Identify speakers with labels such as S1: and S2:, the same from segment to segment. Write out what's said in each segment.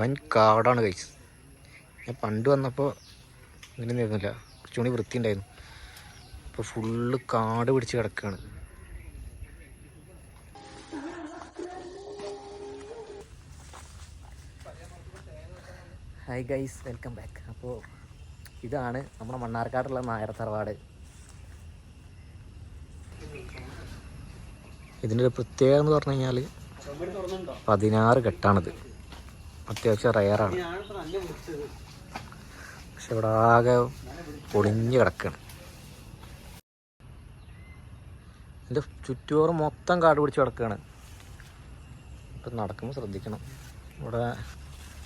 S1: വൻ കാടാണ് കഴിച്ചത്. ഞാൻ പണ്ട് വന്നപ്പോൾ ഇങ്ങനെ നിന്നില്ല. കുറച്ചുകൂടി വൃത്തി ഉണ്ടായിരുന്നു. ഇപ്പോൾ ഫുള്ള് കാട് പിടിച്ച് കിടക്കുകയാണ് ഹായ് ഗൈസ് വെൽക്കം ബാക്ക് അപ്പോൾ ഇതാണ് നമ്മുടെ മണ്ണാർക്കാടുള്ള നായർ തറവാട് ഇതിന്റെ പ്രത്യേകത എന്ന് പറഞ്ഞു കഴിഞ്ഞാൽ പതിനാറ് കെട്ടാണിത്. അത്യാവശ്യം റയറാണ്. പക്ഷെ ഇവിടെ ആകെ പൊളിഞ്ഞ് കിടക്കുകയാണ് എന്റെ ചുറ്റുപാറും മൊത്തം കാട് പിടിച്ച് കിടക്കുകയാണ് ഇപ്പം നടക്കുമ്പോൾ ശ്രദ്ധിക്കണം. ഇവിടെ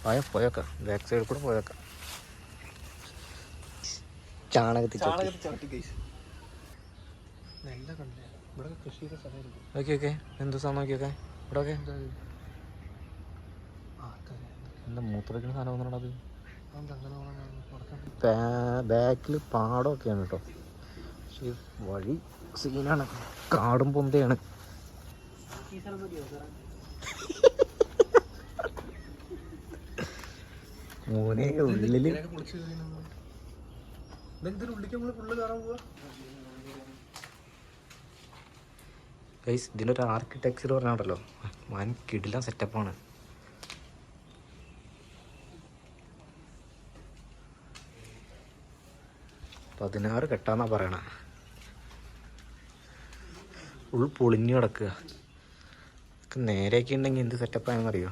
S1: പോയ പോയേക്കാം. ബാക്ക് സൈഡിൽ കൂടെ പോയേക്കാം. ചാണകത്തിൽ. ഓക്കെ ഓക്കെ എന്ത് സാധനം നോക്കിയൊക്കെ? ഇവിടെ ഓക്കെ എന്താ മൂത്രയ്ക്കുന്ന സാധനം വന്നിട്ട് ബാക്കിൽ പാടമൊക്കെയാണ് കേട്ടോ പക്ഷേ വഴി സീനാണ്. കാടും പൊന്തയാണ്. മോനെ ഉള്ളിൽ ഗൈസ് ഇതിനൊരു ആർക്കിടെക്ചർ പറഞ്ഞാണല്ലോ വൻ കിടില സെറ്റപ്പാണ് പതിനാറ് കെട്ടാന്നാ പറയണ. ഉൾ പൊളിഞ്ഞു കിടക്കുക. നേരെയൊക്കെ ഉണ്ടെങ്കിൽ എന്ത് സെറ്റപ്പാണെന്നറിയോ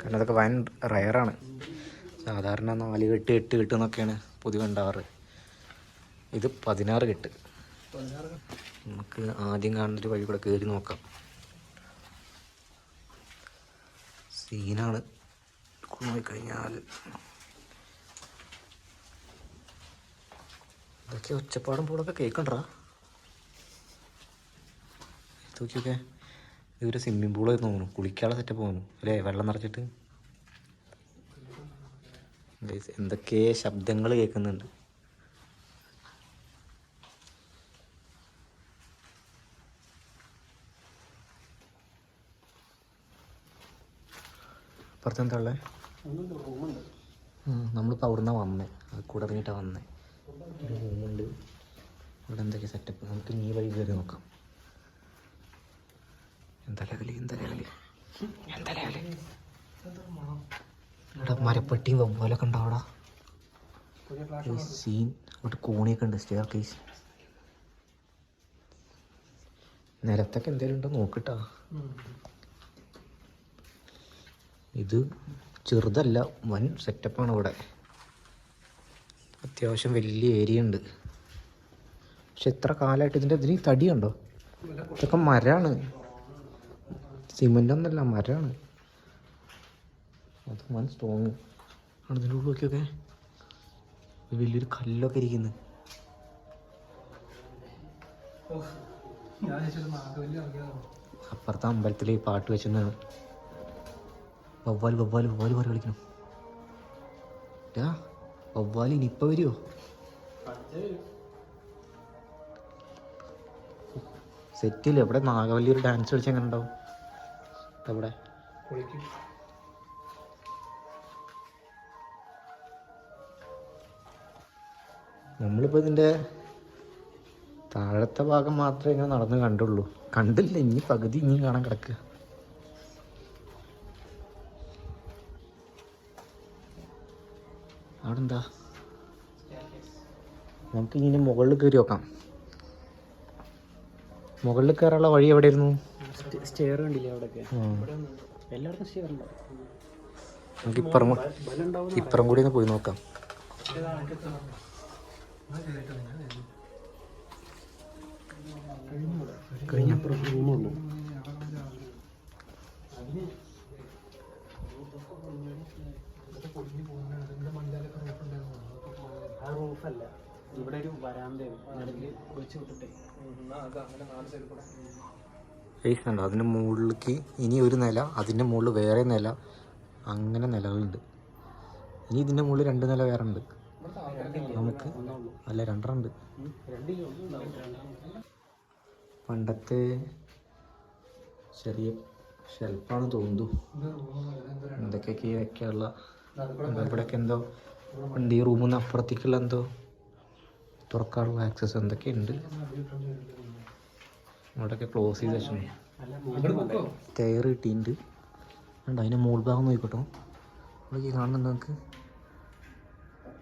S1: കാരണം അതൊക്കെ വൻ റയറാണ് സാധാരണ നാല് കെട്ട് എട്ട് കെട്ട് എന്നൊക്കെയാണ് പൊതുവെ ഉണ്ടാവാറ്. ഇത് പതിനാറ് കെട്ട്. നമുക്ക് ആദ്യം കാണുന്നൊരു വഴി കൂടെ കയറി നോക്കാം. സീനാണ് നോക്കിക്കഴിഞ്ഞാൽ ഇതൊക്കെ ഒച്ചപ്പാടും പോലൊക്കെ കേൾക്കണ്ടാ തൂക്കിയൊക്കെ. ഇതൊരു സ്വിമ്മിംഗ് പൂളായി തോന്നുന്നു. കുളിക്കാനുള്ള സെറ്റപ്പ് തോന്നുന്നു. അല്ലേ? വെള്ളം നിറച്ചിട്ട്. എന്തൊക്കെ ശബ്ദങ്ങൾ കേൾക്കുന്നുണ്ട്. പുറത്തെന്താ ഉള്ളത് നമ്മളിപ്പോൾ അവിടുന്ന് വന്നേ. അത് കൂടെ ഇറങ്ങിയിട്ടാണ് വന്നേ. എന്തൊക്കെ സെറ്റപ്പ് നമുക്ക് നീ വഴി കയറി നോക്കാം. മരപ്പെട്ടിയും വവ്വാലൊക്കെ ഒക്കെ ഉണ്ടാവടാ സീൻ അവിടെ കോണിയൊക്കെ ഉണ്ട്. സ്റ്റെയർ കേസ് നിലത്തൊക്കെ എന്തേലും ഉണ്ടോ? നോക്കിട്ടാ. ഇത് ചെറുതല്ല വൻ സെറ്റപ്പാണ് ഇവിടെ. അത്യാവശ്യം വലിയ ഏരിയ ഉണ്ട്. പക്ഷെ എത്ര കാലമായിട്ട് ഇതിന്റെ ഇതിന് തടി തടിയുണ്ടോ? ഇതൊക്കെ മരമാണ് സിമെന്റ് ഒന്നല്ല മരമാണ് അത് വൻ സ്ട്രോങ് ആണ് ഇതിന്റെ ഉള്ളിൽ നോക്കിയൊക്കെ. വലിയൊരു കല്ലൊക്കെ ഇരിക്കുന്നു. അപ്പുറത്തെ അമ്പലത്തിൽ ഈ പാട്ട് വെച്ചെന്നാണ് വവ്വാൽ വവ്വാൽ വവ്വാൽ പറ കളിക്കണം. വവ്വാൽ ഇനിയിപ്പോൾ വരുമോ സെറ്റില്ല ഇവിടെ നാഗവല്ലി ഒരു ഡാൻസ് കളിച്ച് എങ്ങനെ ഉണ്ടാവും? അവിടെ നമ്മളിപ്പോൾ ഇതിന്റെ താഴത്തെ ഭാഗം മാത്രമേ ഇങ്ങനെ നടന്ന് കണ്ടുള്ളൂ. കണ്ടില്ല ഇനി പകുതി ഇനിയും കാണാൻ കിടക്കുക അവിടെ എന്താ നമുക്ക് ഇനി മുകളിൽ കയറി നോക്കാം. മുകളിൽ കയറാനുള്ള വഴി എവിടെയായിരുന്നു?
S2: സ്റ്റെയർ കണ്ടില്ലേ അവിടെയൊക്കെ. എല്ലായിടത്തും സ്റ്റെയർ ഉണ്ടാവും
S1: നമുക്ക് ഇപ്പുറം ഇപ്പുറം കൂടി ഒന്ന് പോയി നോക്കാം. കഴിഞ്ഞ
S2: റൂമുണ്ട്. ആ റൂഫല്ല. ഇവിടെ ഒരു വരാന്തയാണ്. നടുവിൽ കുഴിച്ചു വിട്ടിട്ടേ.
S1: കണ്ടോ? അതിന്റെ മുകളിലേക്ക് ഇനി ഒരു നില അതിന്റെ മുകളിൽ വേറെ നില അങ്ങനെ നിലകളുണ്ട്. ഇനി ഇതിന്റെ മുകളിൽ രണ്ട് നില വേറെ ഉണ്ട്. നമുക്ക് അല്ല
S2: രണ്ടുണ്ട്
S1: പണ്ടത്തെ ചെറിയ ഷെൽഫാണ് തോന്നുന്നു. എന്തൊക്കെയൊക്കെ വെക്കാനുള്ള ഇവിടെയൊക്കെ എന്തോ വണ്ടി റൂമിൽ നിന്ന് അപ്പുറത്തേക്കുള്ള എന്തോ തുറക്കാനുള്ള ആക്സസ് എന്തൊക്കെയുണ്ട്? ഇവിടെയൊക്കെ ക്ലോസ് ചെയ്ത് ശേഷം ടയർ കിട്ടിയിട്ടുണ്ട്. ഉണ്ട് അതിന്റെ മുകൾ ഭാഗം നോക്കിക്കോട്ടോ. നോക്കി കാണുന്നുണ്ട് നമുക്ക്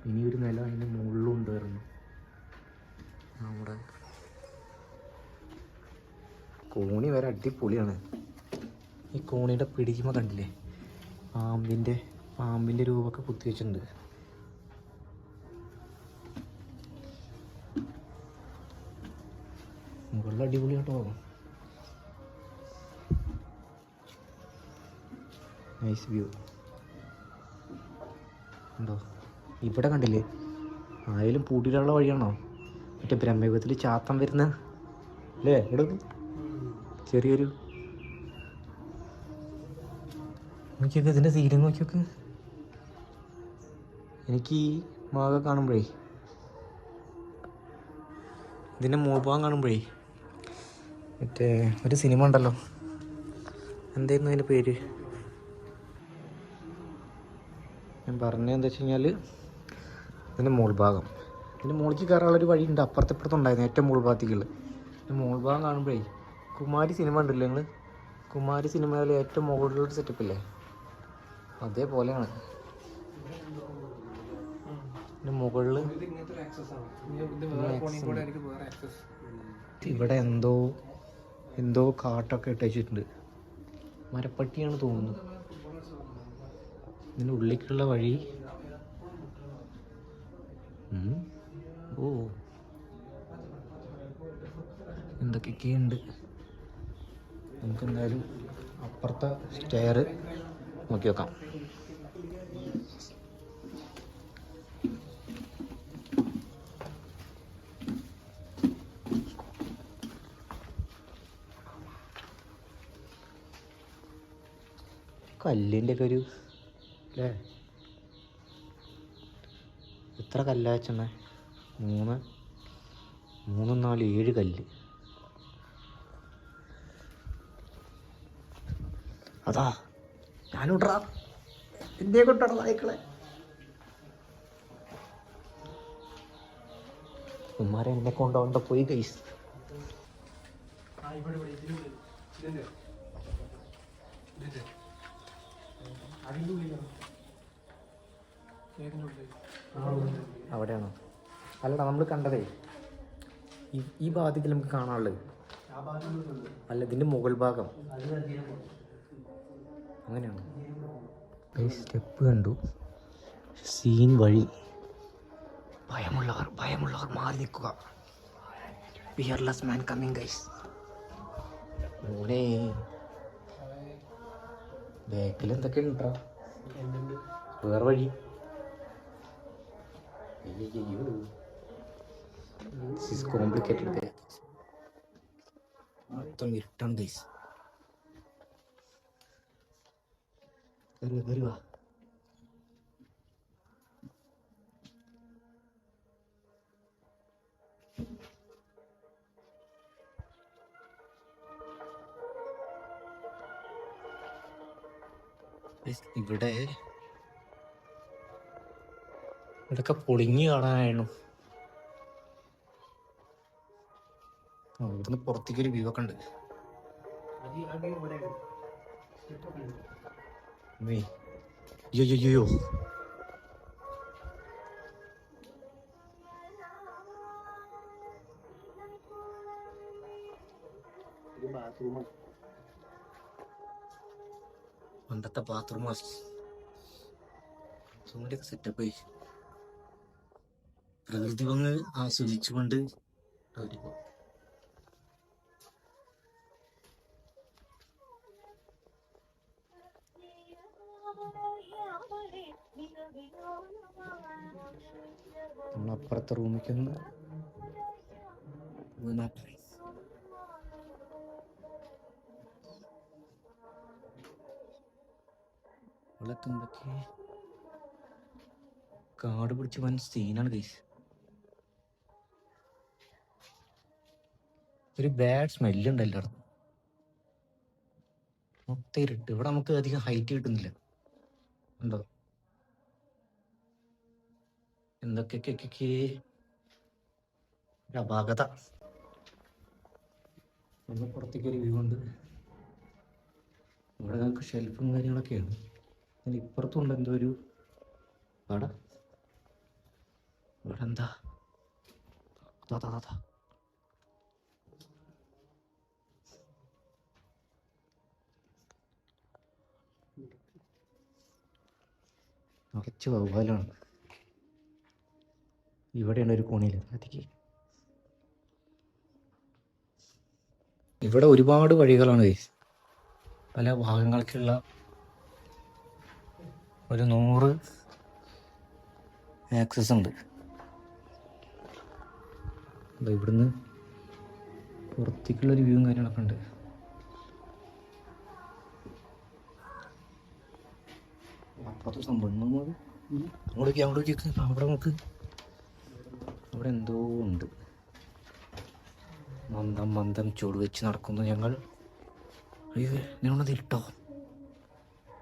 S1: ഇനി ഒരു നില അതിന്റെ മുകളിലും ഉണ്ട് വരുന്നു നമ്മുടെ കോണി വരെ അടിപൊളിയാണ്. ഈ കോണിയുടെ പിടിക്കുമ്പോൾ കണ്ടില്ലേ? പാമ്പിന്റെ പാമ്പിന്റെ രൂപമൊക്കെ കുത്തി കേട്ടോ നൈസ് വ്യൂ ഉണ്ടോ ഇവിടെ കണ്ടില്ലേ? ആയാലും പൂട്ടിയിലുള്ള വഴിയാണോ? മറ്റേ ബ്രഹ്മയുഗത്തിൽ ചാത്തം വരുന്ന? അല്ലേ? ഇവിടെ ചെറിയൊരു നോക്കിയൊക്കെ ഇതിന്റെ സീലിംഗ് നോക്കിയൊക്കെ. എനിക്ക് ഈ ഭാഗം കാണുമ്പോഴേ ഇതിന്റെ മോഭാഗം കാണുമ്പോഴേ മറ്റേ ഒരു സിനിമ ഉണ്ടല്ലോ. എന്തായിരുന്നു അതിന്റെ പേര്? ഞാൻ പറഞ്ഞത് എന്താ വെച്ച് കഴിഞ്ഞാൽ ഇതിന്റെ മോൾ ഭാഗം. ഇതിന്റെ മുകളിലേക്ക് കയറാനുള്ളൊരു വഴി ഉണ്ട് അപ്പുറത്ത് ഇപ്പുറത്തുണ്ടായിരുന്നു ഏറ്റവും മോൾ ഭാഗത്തേക്കുള്ള. ഇതിന്റെ മോൾ ഭാഗം കാണുമ്പോഴേ കുമാരി സിനിമ ഉണ്ടല്ലോ നിങ്ങൾ കുമാരി സിനിമയിലെ ഏറ്റവും മുകളിലുള്ള സെറ്റപ്പ് ഇല്ലേ? അതേപോലെയാണ്. മുകളിൽ ഇവിടെ എന്തോ എന്തോ കാട്ടൊക്കെ ഇട്ട് വെച്ചിട്ടുണ്ട് മരപ്പട്ടിയാണ് തോന്നുന്നു. ഇതിന്റെ ഉള്ളിക്കുള്ള വഴി. ഓ. എന്തൊക്കെയൊക്കെയുണ്ട് നമുക്ക് എന്തായാലും അപ്പുറത്തെ സ്റ്റെയർ നോക്കി വെക്കാം. കല്ലിന്റെ ഒക്കെ ഒരു അല്ലേ എത്ര കല്ലാ മൂന്ന്. മൂന്ന് നാല് ഏഴ് കല്ല്. അതാ ഞാനുട്രാ എന്നെ കൊണ്ടാണ് നായ്ക്കളെ. ഉമ്മാരെ എന്നെ കൊണ്ടോണ്ട പോയി കൈസ് അവിടെയാണോ? അല്ലടാ നമ്മൾ കണ്ടതേ ഈ ഈ ഭാഗത്തേക്ക് നമുക്ക് കാണാനുള്ളത്. അല്ല ഇതിന്റെ മുകൾ ഭാഗം. അങ്ങനെയാണ്? സ്റ്റെപ്പ് കണ്ടു. സീൻ വഴി ഭയമുള്ളവർ ഭയമുള്ളവർ മാറി നിൽക്കുക. ഫിയർലെസ് മാൻ കമ്മിങ് ഗൈസ് മോനെ. ബാക്കിൽ എന്തൊക്കെ ഉണ്ടോ വേറെ വഴി? കോംപ്ലിക്കേറ്റഡ് മൊത്തം ഇരുട്ടാണ് ഗൈസ് വരുക ഇവിടെ ഇവിടൊക്കെ പൊളിഞ്ഞു കാണാനായിരുന്നു. ഇവിടുന്ന് പുറത്തേക്ക് ഒരു വ്യൂ ഒക്കെ ഉണ്ട്. അയ്യോ
S2: ബാത്റൂമാണ്
S1: പണ്ടത്തെ ബാത്റൂം ബാത്റൂമിന്റെ സെറ്റപ്പ് പ്രകൃതി ഭംഗി ആസ്വദിച്ചുകൊണ്ട് അപ്പുറത്തെ പോയി നോക്കാം. ഇവിടെയൊക്കെ എന്തൊക്കെ കാട് പിടിച്ച് വൻ സീനാണ് ഗൈസ് ഒരു ബാഡ് സ്മെല്ല് ഉണ്ടല്ലോ അവിടെ. മൊത്തം ഇരുട്ട്. ഇവിടെ നമുക്ക് അധികം ഹൈറ്റ് കിട്ടുന്നില്ല. ഉണ്ടോ? എന്തൊക്കെയൊക്കെ ഒരു അപാകത. ഒന്ന് പുറത്തേക്ക് ഒരു വ്യൂ ഉണ്ട്. ഇവിടെ നമുക്ക് ഷെൽഫും കാര്യങ്ങളൊക്കെയാണ്. അതിന് ഇപ്പുറത്തുണ്ട് എന്തോ ഒരു കട ഇവിടെ എന്താ? താ താ അതാ നിറച്ച് വവ്വാലാണ്. ഇവിടെയാണ് ഒരു കോണിയിൽ അതിക്ക് ഇവിടെ ഒരുപാട് വഴികളാണ്. പല ഭാഗങ്ങൾക്കുള്ള ഒരു നൂറ് ആക്സസ് ഉണ്ട്. ദാ ഇവിടുന്ന് പുറത്തേക്കുള്ളൊരു വ്യൂവും കാര്യങ്ങളൊക്കെ ഉണ്ട്. അപ്പുറത്ത് സംഭവം നമ്മൾ അങ്ങോട്ടേക്ക് അങ്ങോട്ടേക്ക് അവിടെ നമുക്ക് അവിടെ എന്തോ ഉണ്ട്. മന്ദം മന്ദം ചുവട് വെച്ച് നടക്കുന്നു ഞങ്ങൾ. അയ്യോ നിങ്ങളത് ഇരുട്ടോ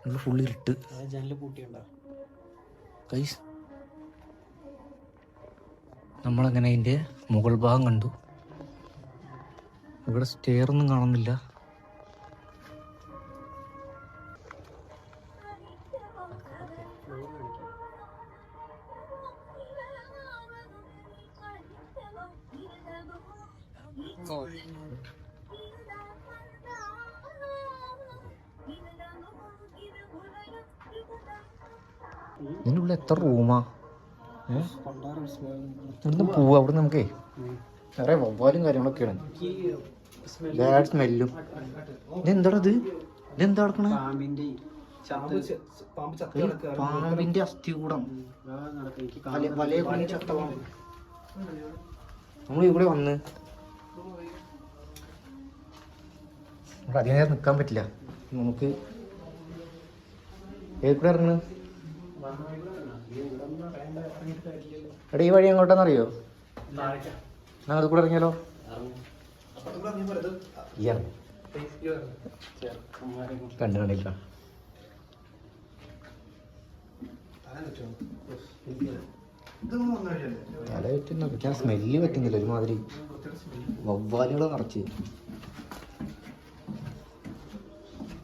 S1: നിങ്ങൾ ഫുള്ള് ഇരുട്ട്.
S2: പൂട്ടിയുണ്ടോ?
S1: കൈസ് നമ്മളങ്ങനെ അതിന്റെ മുകൾ ഭാഗം കണ്ടു. ഇവിടെ സ്റ്റെയർ ഒന്നും കാണുന്നില്ല. ഇതിന്റെ ഉള്ളിൽ എത്ര റൂമാ ഇവിടുന്ന് പോവാ അവിടെ നമുക്കേ. വേറെ വവ്വാലും കാര്യങ്ങളൊക്കെയാണ്. ബാഡ് സ്മെല്ലും ഇതെന്താടാ ഇത്? ഇതെന്താ നടക്കണ?
S2: പാമ്പിന്റെ
S1: അസ്ഥി കൂടം വലയ പാമ്പ്. നമ്മൾ ഇവിടെ വന്ന് ഇവിടെ അധികം നേരം നിൽക്കാൻ പറ്റില്ല. നമുക്ക് ഏത് കൂടെ ഇറങ്ങണ്? എടാ ഈ വഴി എങ്ങോട്ടാന്നറിയോ? ഞാൻ അത് കൂടെ ഇറങ്ങിയാലോ? ഈ ഇറങ്ങി. കണ്ടു കണ്ടില്ല തല പറ്റുന്ന പക്ഷെ ആ സ്മെല്ല് പറ്റുന്നില്ല ഒരുമാതിരി വവ്വാലുകളെ നിറച്ച്.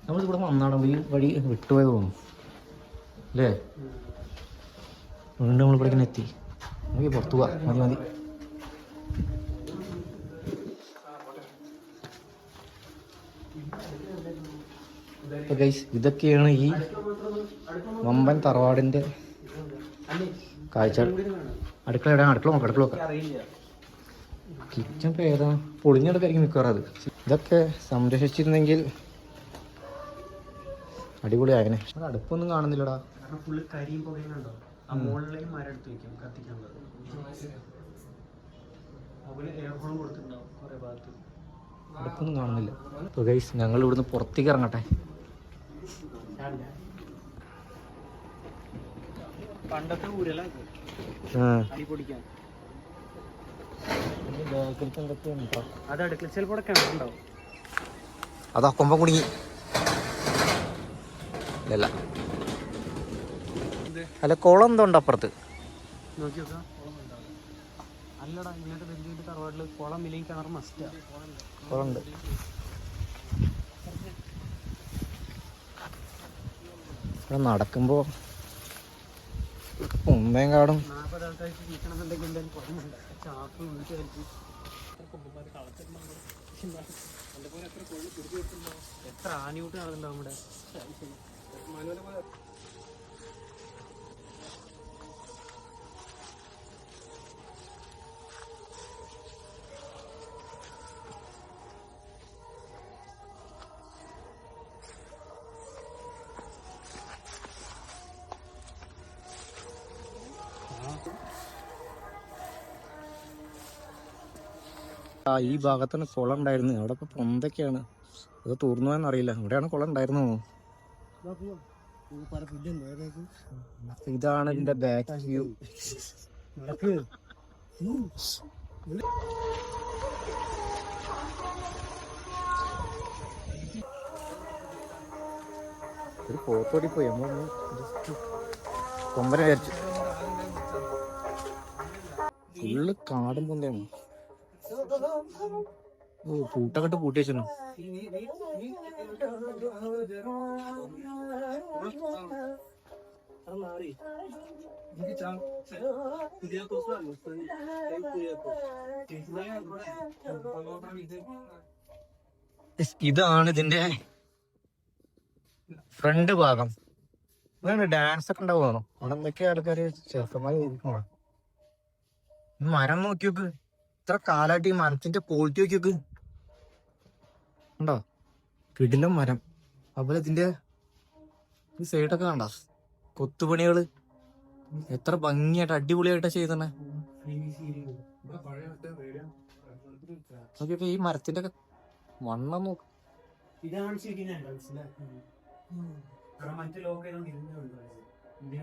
S1: നമ്മളിവിടെ വന്നാണ് ഈ വഴി വിട്ടുപോയത് തോന്നുന്നു അല്ലേ? വീണ്ടും നമ്മൾ പഠിക്കാൻ എത്തി. നമുക്ക് പുറത്തു പോവാ. മതി മതി. അപ്പൊ ഗൈസ് ഇതൊക്കെയാണ് ഈ വമ്പൻ തറവാടിന്റെ കാഴ്ച. അടുക്കള എവിടെ അടുക്കള നോക്കാം അടുക്കള നോക്കാം. കിച്ചൺ ഇപ്പൊ ഏതാ? അത്. ഇതൊക്കെ സംരക്ഷിച്ചിരുന്നെങ്കിൽ അടിപൊളിയായനെ. ആയനെ അടുപ്പൊന്നും കാണുന്നില്ലടാ.
S2: കാരണം ഫുള്ള് കരിയും പുകയും ആ മുകളിലേക്ക് മരം എടുത്ത് വെക്കും കത്തിക്കാനുള്ളത് അവന് എയർ ഹോൺ കൊടുത്തിട്ടുണ്ടാവും കുറെ ഭാഗത്ത്.
S1: അടുപ്പൊന്നും കാണുന്നില്ല. അപ്പോൾ ഗൈസ് ഞങ്ങൾ ഇവിടുന്ന് പുറത്തേക്ക് ഇറങ്ങട്ടെ.
S2: പണ്ടത്തെ ഊരല
S1: ആ.
S2: അടി പൊടിക്കാൻ.
S1: ഇതിന്റെ ബാക്കിലത്തെ എന്തൊക്കെയാണ് ട്ടോ.
S2: അത് അടുക്കള ചിലപ്പോൾ കിണറുണ്ടാവും.
S1: അതാ കൊമ്പം കുടുങ്ങി. ഇല്ല. അല്ല കുളം എന്തുണ്ട് അപ്പുറത്ത്.
S2: അല്ലടാ തറവാട്ടിൽ കുളം ഇല്ലെങ്കിൽ കിണർ മസ്റ്റാ.
S1: ഇവിടെ നടക്കുമ്പോ ഉമ്മയും കാടും.
S2: എത്ര ആനയൂട്ട് നടന്നുണ്ടാവും ഇവിടെ?
S1: ആ ഈ ഭാഗത്താണ് കുളം ഉണ്ടായിരുന്നു അവിടെ ഇപ്പൊ പൊന്തൊക്കെയാണ്. അത് തൂർന്നു എന്നറിയില്ല. ഇവിടെയാണ് കുളം ഉണ്ടായിരുന്നു ഇതാണ് ഇതിന്റെ ബാക്ക് വ്യൂ ഒരു പോത്തോടി പോയി നമ്മൾ ജസ്റ്റ് കൊമ്പനെ വിചാരിച്ചു. ഫുള്ള് കാടും പൊന്തയാണ്. ഓ പൂട്ടങ്ങട്ട് പൂട്ടി വെച്ചു ഇതാണ് ഇതിന്റെ ഫ്രണ്ട് ഭാഗം. ഇതാണ് ഡാൻസ് ഒക്കെ ഉണ്ടാവുന്നു അവിടെ എന്തൊക്കെ ആൾക്കാര് ചെറുക്കന്മാര് മരം നോക്കി ഇത്ര കാലായിട്ട് ഈ മരത്തിന്റെ ക്വാളിറ്റി നോക്ക്. ഉണ്ടോ? കിടിലം മരം. അതുപോലെ ഇതിന്റെ ഈ സൈഡൊക്കെ കണ്ട? കൊത്തുപണികൾ. എത്ര ഭംഗിയായിട്ട് അടിപൊളിയായിട്ടാ ചെയ്തന്നെ നോക്കിയപ്പോ ഈ മരത്തിന്റെ ഒക്കെ വണ്ണം നോക്ക്.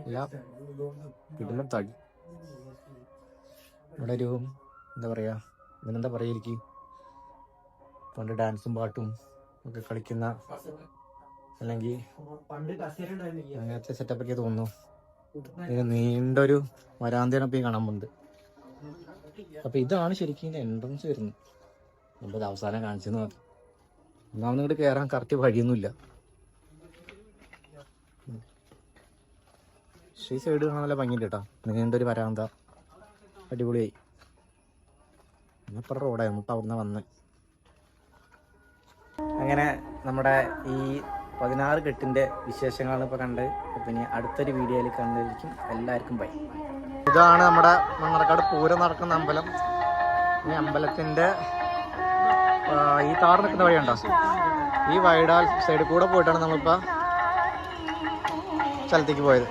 S3: ഇതാണ്.
S1: കിടിലം തടി. ഇവിടെ ഒരു എന്താ പറയാ ഇതിനെന്താ പറയാ പണ്ട് ഡാൻസും പാട്ടും ഒക്കെ കളിക്കുന്ന അല്ലെങ്കിൽ അങ്ങനത്തെ സെറ്റപ്പ് ഒക്കെ തോന്നുന്നു. ഇത് നീണ്ടൊരു വരാന്തയാണ് ഇപ്പൊ ഈ കാണാൻ പോകുന്നത് അപ്പൊ ഇതാണ് ശരിക്കും ഇതിന്റെ എൻട്രൻസ് വരുന്നത്. നമ്മൾ അവസാനം കാണിച്ചെന്ന് പറഞ്ഞു ഒന്നാമത് ഇങ്ങോട്ട് കയറാൻ കറക്റ്റ് വഴിയൊന്നുമില്ല. ഈ സൈഡ് കാണാൻ നല്ല ഭംഗിയുണ്ട് കേട്ടോ. നീണ്ടൊരു വരാന്ത. അടിപൊളിയായി. ഇന്നിപ്പോ റോഡായി നമുക്ക് അവിടുന്ന് വന്ന്. അങ്ങനെ നമ്മുടെ ഈ പതിനാറ് കെട്ടിന്റെ വിശേഷങ്ങളാണ് ഇപ്പൊ കണ്ടത്. പിന്നെ അടുത്തൊരു വീഡിയോയിൽ കണ്ടിരിക്കും എല്ലാവർക്കും ബൈ ഇതാണ് നമ്മുടെ മണ്ണാർക്കാട് പൂരം നടക്കുന്ന അമ്പലം. ഈ അമ്പലത്തിന്റെ ഈ താറ് നിൽക്കുന്ന വഴിയുണ്ടോ ഈ വൈഡാൽ സൈഡിൽ കൂടെ പോയിട്ടാണ് നമ്മളിപ്പോ സ്ഥലത്തേക്ക് പോയത്.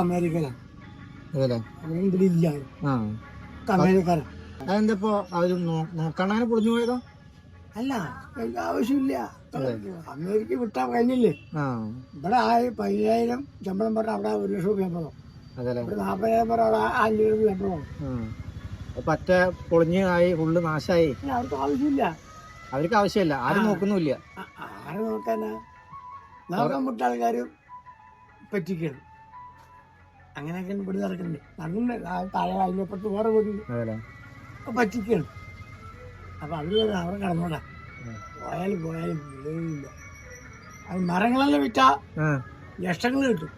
S3: അമേരിക്കയിലാണ്
S1: അതല്ലേ?
S3: ഇതിലില്ല
S1: ആ.
S3: അമേരിക്കാരൻ
S1: അതെന്തപ്പോ അവർ നോക്കണാനെ പൊളിഞ്ഞു പോയതോ?
S3: അല്ല എനിക്ക് ആവശ്യമില്ല. അമേരിക്ക വിട്ടാ കഴിഞ്ഞില്ലേ? ഇവിടെ ആയി പതിനായിരം ശമ്പളം പറഞ്ഞ അവിടെ ഒരു ലക്ഷം ശമ്പളം. ഇവിടെ നാൽപ്പതിനായിരം പറഞ്ഞ അവിടെ അഞ്ഞൂറ് രൂപ ശമ്പളം.
S1: പറ്റ പൊളിഞ്ഞ് ആയി ഫുള്ള് നാശായി.
S3: അവർക്ക് ആവശ്യമില്ല.
S1: അവർക്ക് ആവശ്യമില്ല. ആരും നോക്കുന്നുമില്ല.
S3: ആരും നോക്കാനാ? നോക്കാൻ വിട്ട ആൾക്കാർ പറ്റിക്കണം അങ്ങനെയൊക്കെ ഇവിടെ നടക്കുന്നുണ്ട് ആ താഴെ അതിനെപ്പറ്റി വേറെ
S1: പോയി
S3: പറ്റിക്കണം. അപ്പൊ അവർ അവർ അവിടെ കിടന്നോടാ പോയാലും പോയാലും വിലയില്ല അത് മരങ്ങളെല്ലാം വിറ്റാ
S1: ആ.
S3: ലക്ഷങ്ങൾ കിട്ടും.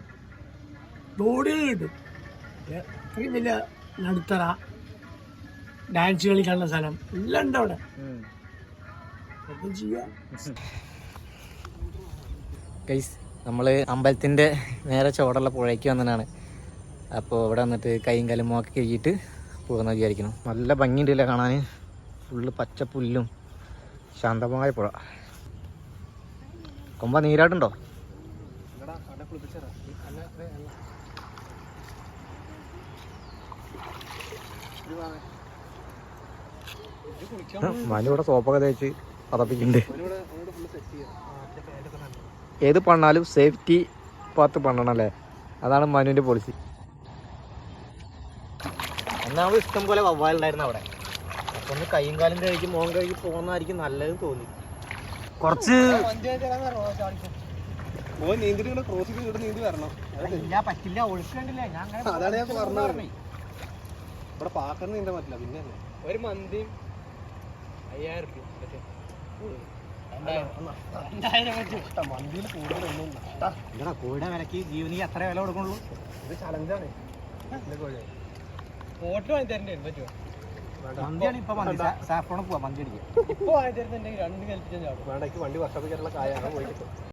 S3: തോടുകൾ കിട്ടും. അത്രയും വലിയ നടുത്തറ ഡാൻസ് കളിക്കാനുള്ള സ്ഥലം എല്ലാം ഉണ്ട് അവിടെ. ഒക്കെ ചെയ്യാം.
S1: ഗൈസ് നമ്മൾ അമ്പലത്തിന്റെ നേരെ ചോടുള്ള പുഴയ്ക്ക് വന്നതാണ്. അപ്പോൾ ഇവിടെ വന്നിട്ട് കൈയും കാലും മോക്കി കഴുകിയിട്ട് പോകുന്ന വിചാരിക്കണം നല്ല ഭംഗിയുണ്ടല്ലേ കാണാൻ. ഫുള്ള് പച്ച പുല്ലും ശാന്തമായ പുഴ. കൊമ്പ നീരാട്ടുണ്ടോ? മനു ഇവിടെ സോപ്പൊക്കെ തേച്ച് പതപ്പിക്കുന്നുണ്ട്. ഏത് പണ്ണാലും സേഫ്റ്റി പാത്ത് പണ്ണണം അല്ലേ അതാണ് മനുവിന്റെ പോളിസി ഒന്നാമത് ഇഷ്ടം പോലെ വവ്വാലുണ്ടായിരുന്നു അവിടെ. അപ്പൊ ഒന്ന് കൈയും കാലും കഴുകി മോൻ കഴുകി പോകുന്നതായിരിക്കും നല്ലതെന്ന് തോന്നി. കുറച്ച്
S3: നീന്തിട്ട് ഇവിടെ നീന്തി വരണം.
S1: ഇല്ല പറ്റില്ല. ഒഴുക്കണ്ടില്ല ഞാൻ
S3: അതാണ് ഞാൻ. ഇവിടെ നീന്താൻ പറ്റില്ല. പിന്നെ
S1: ഒരു മന്തിയും അയ്യായിരം
S3: മന്തിയിൽ കൂടുതലൊന്നും
S1: ഇല്ലടാ കോഴിയുടെ വിലക്ക് ജീവനിക്ക് അത്ര വില കൊടുക്കുള്ളൂ
S3: ഇത് ചലഞ്ചാണ്
S4: ഫോട്ടോ വാങ്ങി തരണ്ടേ പറ്റുമോ
S1: മന്തിയാണ് ഇപ്പൊ മന്തി. സാഫ്രോണ് പോവാ മന്തി അടിക്കുക
S4: ഇപ്പൊ വാങ്ങി തരുന്നുണ്ടെങ്കിൽ രണ്ട് കൽപ്പിച്ചാൽ ചാടും
S3: വേണ്ട വണ്ടി വർഷപ്പിക്കാനുള്ള കായാണ് പോയിട്ട്